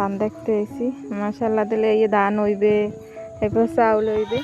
ধান দেখতে এসি। মাসাল্লাহ দিলে এই ধান হইবে এরপর চাউল হইবে।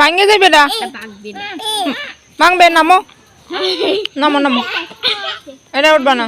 ভাঙ্গে যাবে না। ভাঙবে নামো। নামো নামো। এটা উঠবা না।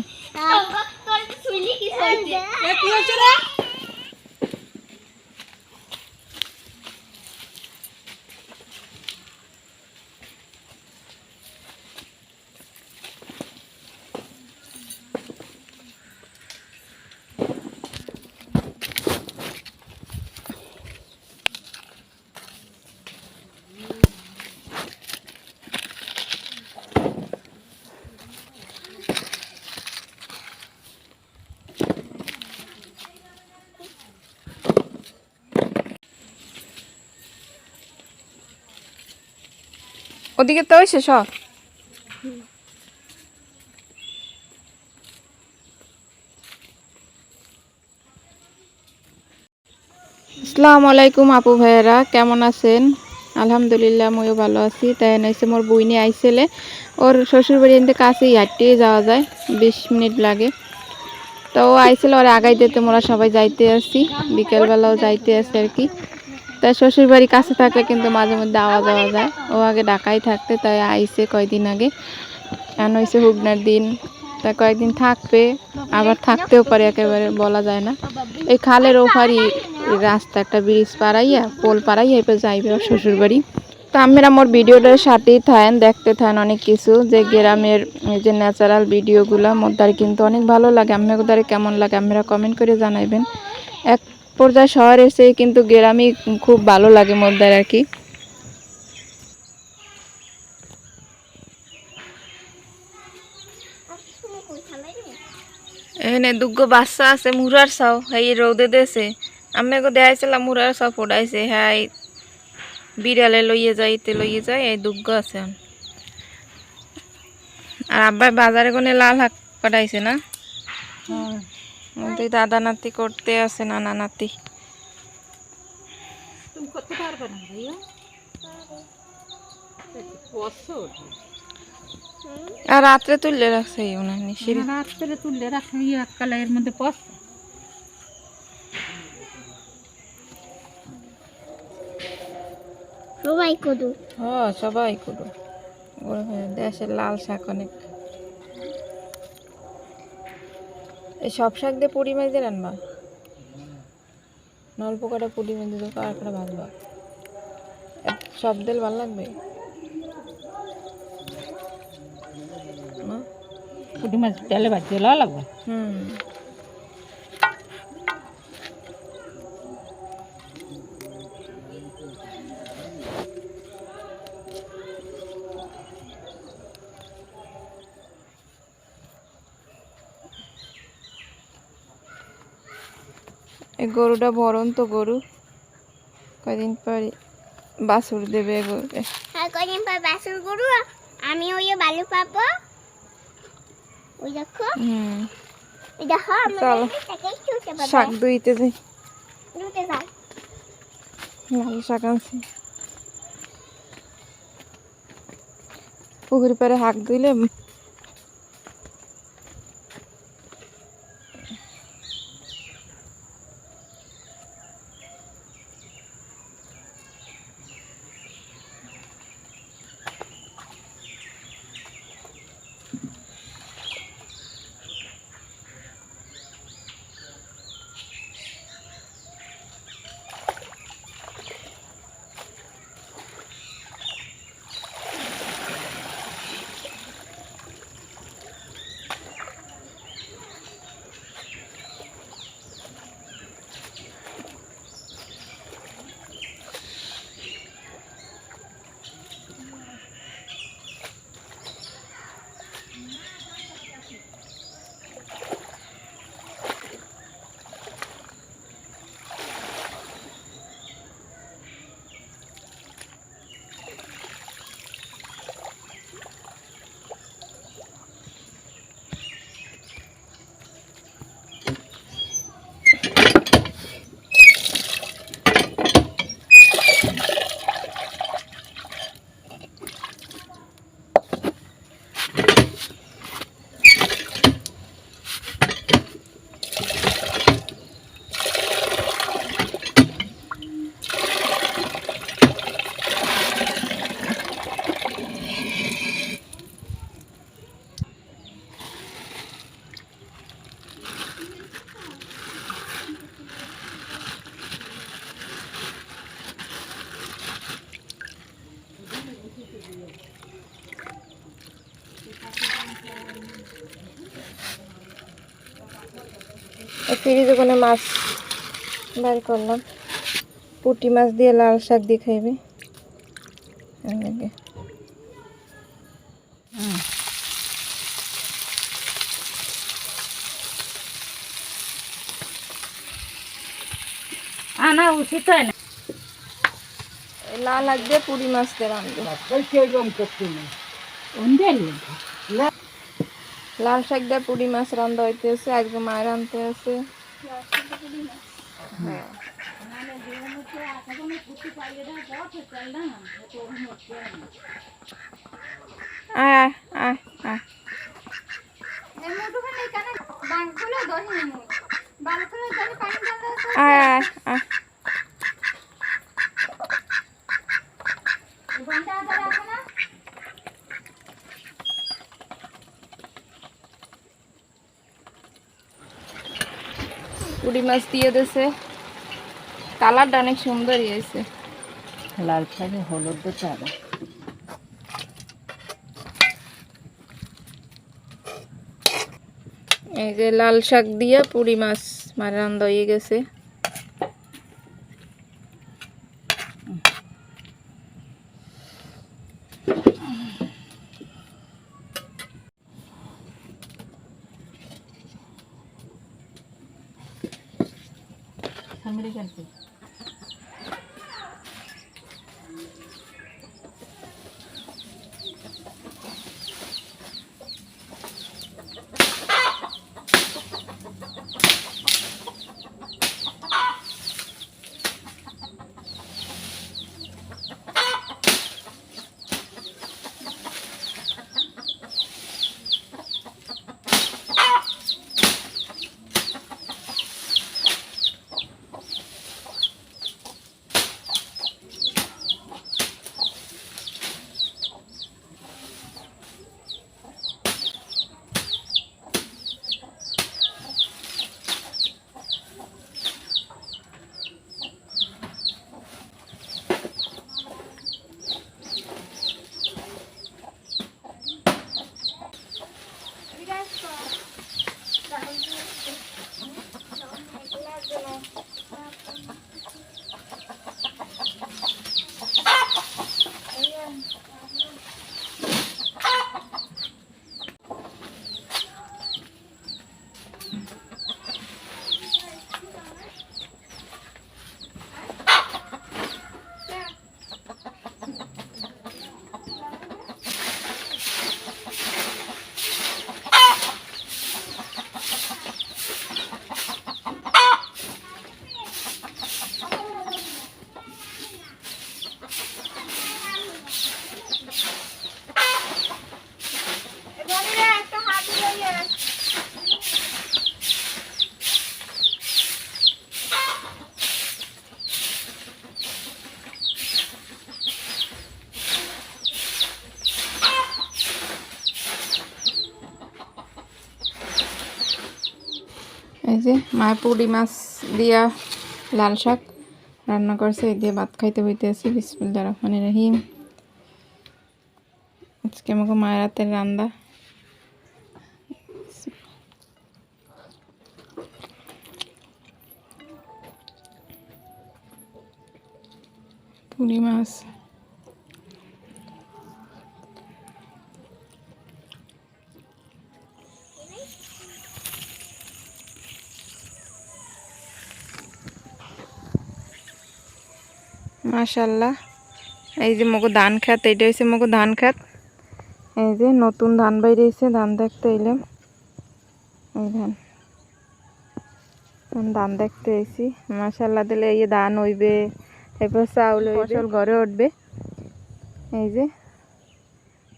ওদিকে তো হয়েছে সব আসসালামু আলাইকুম আপু ভাইয়েরা, কেমন আছেন? আলহামদুলিল্লাহ ময়ও ভালো আছি। তাই এনেছে মোর বইনে আইসেলে ওর শ্বশুর বাড়ি এনতে কাছেই হাঁটিয়ে যাওয়া যায়, বিশ মিনিট লাগে। তো ও আইসেল ওর আগাই দিতে মোরা সবাই যাইতে আসি। বিকেলবেলাও যাইতে আসি আর কি। তাই শ্বশুর বাড়ি কাছে থাকলে কিন্তু মাঝে মধ্যে আওয়া যাওয়া যায়। ও আগে ঢাকায় থাকতে, তাই আইসে কয়দিন আগে। এখন হয়েছে হুগনার দিন, তাই কয়েকদিন থাকবে, আবার থাকতেও পারে একেবারে, বলা যায় না। এই খালের ওপারই রাস্তা, একটা ব্রিজ পাড়াইয়া, পোল পাড়াইয়া এবার যাইবে শ্বশুর বাড়ি তো আমরা আমার ভিডিওটার সাথেই থাকেন দেখতে থাকেন অনেক কিছু, যে গ্রামের যে ন্যাচারাল ভিডিওগুলো মোদ্দার কিন্তু অনেক ভালো লাগে। আপনাদের কেমন লাগে আপনারা কমেন্ট করে জানাইবেন। এক পর্যায়ে শহর এসে কিন্তু গ্রামই খুব ভালো লাগে মোদ্দার আর কি। এখানে দুগ্গ বাচ্চা আছে মুরার সাও এই রৌদে দেছে। আমি গো দেখাইছিলাম মুরার চাও ফোটাইছে হ্যাঁ বিড়ালে লইয়ে যাইতে লইয়ে যায় এই দুগ্গ আছে। আর আব্বাই বাজারে কোনে লাল শাক পাঠাইছে না? তুই দাদা নাতি করতে আছে নানা নাতি। তুমি করতে পারবে না ভাইয়া। আর রাত্রে তুললে রাখছে নিশির। রাত্রে তুললে রাখবি এক কালে এর মধ্যে পস সবাই কদু। হ্যাঁ সবাই হয়ে দেশের লাল শাক অনেক। সব শাক দিয়ে পুরি মাছ দিয়ে রানবা নল কটা পুরি মাছ দিয়ে আর কটা ভাজবা সব দিল ভালো লাগবে? পুঁটি মাছ তেলে ভাজতে ভালো লাগবে? হুম। এই গরুটা বরন্ত গরু। কয়দিন পরে বাছুর দেবে গরুকে। আর কদিন পর বাসন করু আমি ওই বালু পাবো। ওই দেখো। হুম। শাক দুইতে যাই লাল শাক আনছি। পুকুর পারে হাঁক দিলে ফ্রিজ ওখানে মাছ বার করলাম পুঁটি মাছ দিয়ে লাল শাক দিয়ে খাইবে। আনা উচিত হয় না। লাল দিয়ে পুঁটি মাছ দিয়ে অন্ধের লাল শাক দিয়ে পুরি মাছ রান্ধা হইতেছে আজকে মায়ের রান্ধতে আছে। পুঁটি মাছ দিয়ে দিছে কালারটা অনেক সুন্দর হয়েছে। লাল ছাড়ে হলুদ দিতে হবে এই যে লাল শাক দিয়ে পুরি মাছ মারান দইয়ে হয়ে গেছে আমেরিকান একটা যে মায়ের পুঁটি মাছ দিয়া লাল শাক রান্না করছে, এই দিয়ে ভাত খাইতে হইতেছি বিসমিল্লা রহমান রহিম। আজকে আমাকে মায়ের হাতের রান্না। পুঁটি মাছ। মাশাল্লাহ এই যে মগো ধান খাত এইটা হয়েছে মগো ধান খাত এই যে নতুন ধান বাইরে বাইরেছে ধান দেখতে এলাম এই ধান। ধান দেখতে এসি মাশাল্লাহ দিলে এই যে ধান হইবে এরপর চাউল ফসল ঘরে উঠবে। এই যে।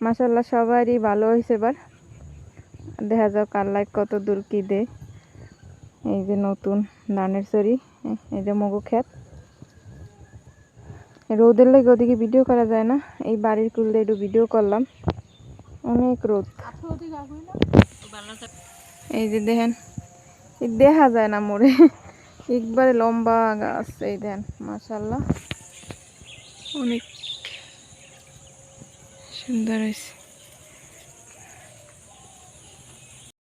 মাশাল্লাহ সবারই ভালো হয়েছে এবার। দেখা যাক আল্লাহ কত দূর কি দে এই যে নতুন ধানের সরি এই যে মগু ক্ষেত। রোদের লাগে ওদিকে ভিডিও করা যায় না। এই বাড়ির কুলতে একটু ভিডিও করলাম। অনেক রোদ। এই যে দেখেন দেখা যায় না মোড়ে। একবারে লম্বা গাছ, এই দেন মাসাল্লাহ অনেক সুন্দর হয়েছে।